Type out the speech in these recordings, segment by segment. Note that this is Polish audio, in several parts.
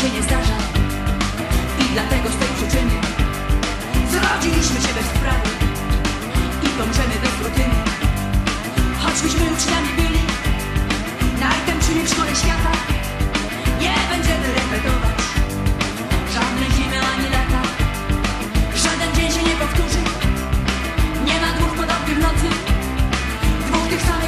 się nie zdarza. I dlatego z tej przyczyny Zrodziliśmy się bez sprawy I dążymy bez rutyny. Choćbyśmy uczniami byli. Najtępszymi w szkole świata. Nie będziemy repetować Żadnej zimy ani lata. Żaden dzień się nie powtórzy. Nie ma dwóch podobnych nocy. Dwóch tych samych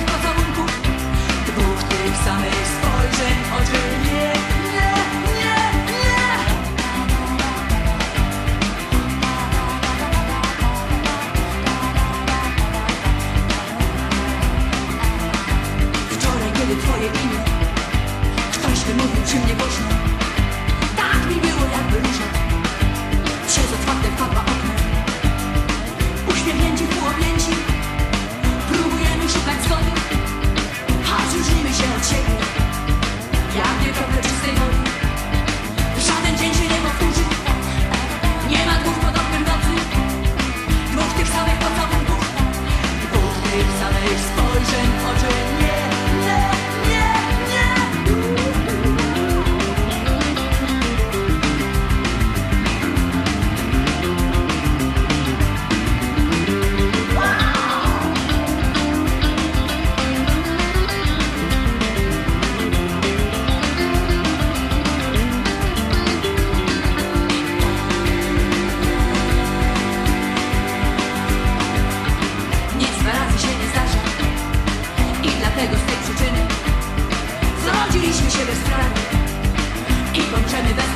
Bawiliśmy się bez strachu i kończymy bez